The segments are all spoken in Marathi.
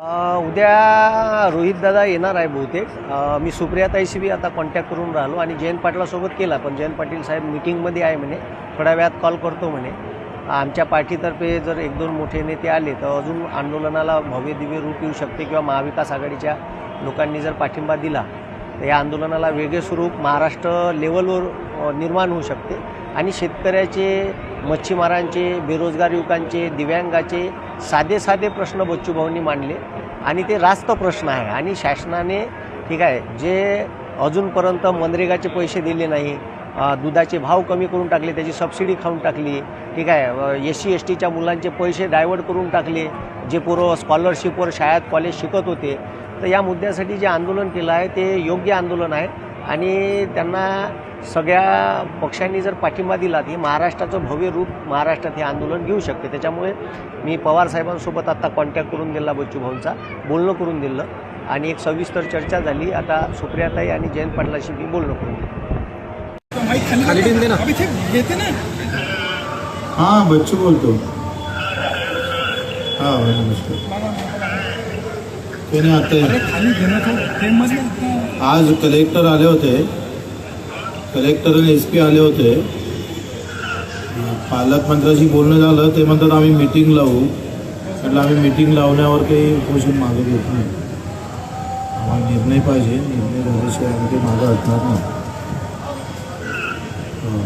उद्या रोहित दादा येणार आहे बहुतेक. मी सुप्रियाताईशी बी आता कॉन्टॅक्ट करून राहिलो आणि जयंत पाटलासोबत केला पण जयंत पाटील साहेब मिटिंगमध्ये आहे म्हणे. थोड्या वेळात कॉल करतो म्हणे. आमच्या पार्टीतर्फे जर एक दोन मोठे नेते आले तर अजून आंदोलनाला भव्य दिव्य रूप येऊ शकते किंवा महाविकास आघाडीच्या लोकांनी जर पाठिंबा दिला तर या आंदोलनाला वेगळे स्वरूप महाराष्ट्र लेवलवर निर्माण होऊ शकते. आणि शेतकऱ्याचे मच्छीमारांचे बेरोजगार युवकांचे दिव्यांगाचे साधे साधे प्रश्न बच्चूभाऊंनी मांडले. आणि ते रास्त प्रश्न आहे. आणि शासनाने ठीक आहे जे अजूनपर्यंत मनरेगाचे पैसे दिले नाही दुधाचे भाव कमी करून टाकले त्याची सबसिडी खाऊन टाकली ठीक आहे एस सी एस टीच्या मुलांचे पैसे डायवर्ट करून टाकले जे पोरं स्कॉलरशिपवर शाळेत कॉलेज शिकत होते तर या मुद्द्यासाठी जे आंदोलन केलं आहे ते योग्य आंदोलन आहे. आणि त्यांना सगळ्या पक्षांनी जर पाठिंबा दिला तर हे महाराष्ट्राचं भव्य रूप महाराष्ट्रात हे आंदोलन घेऊ शकते. त्याच्यामुळे मी पवार साहेबांसोबत आता कॉन्टॅक्ट करून दिला बच्चू भाऊंचा बोलणं करून दिलं आणि एक सविस्तर चर्चा झाली. आता सुप्रियाताई आणि जयंत पाटलाशी मी बोलणं करून दिलं. हाँ बच्चू बोलतो. हाँ नमस्कार. नहीं आते आज कलेक्टर आले होते. कलेक्टर आणि एस पी आले होते. पालकमंत्र्याशी बोलणं झालं ते म्हणतात आम्ही मिटिंग लावू. म्हटलं आम्ही मिटिंग लावण्यावर काही उपोषण मागे घेत नाही. आम्हाला निर्णय पाहिजे. निर्णय झाल्याशिवाय आम्ही काही मागं हटणार नाही. हो.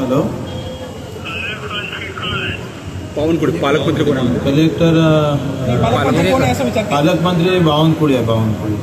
हॅलो? पावनकुळे पालकमंत्री कोण आहे? कलेक्टर पालकमंत्री कोण आहे असं विचारते? पालकमंत्री बावनकुळे आहे बावनकुळे.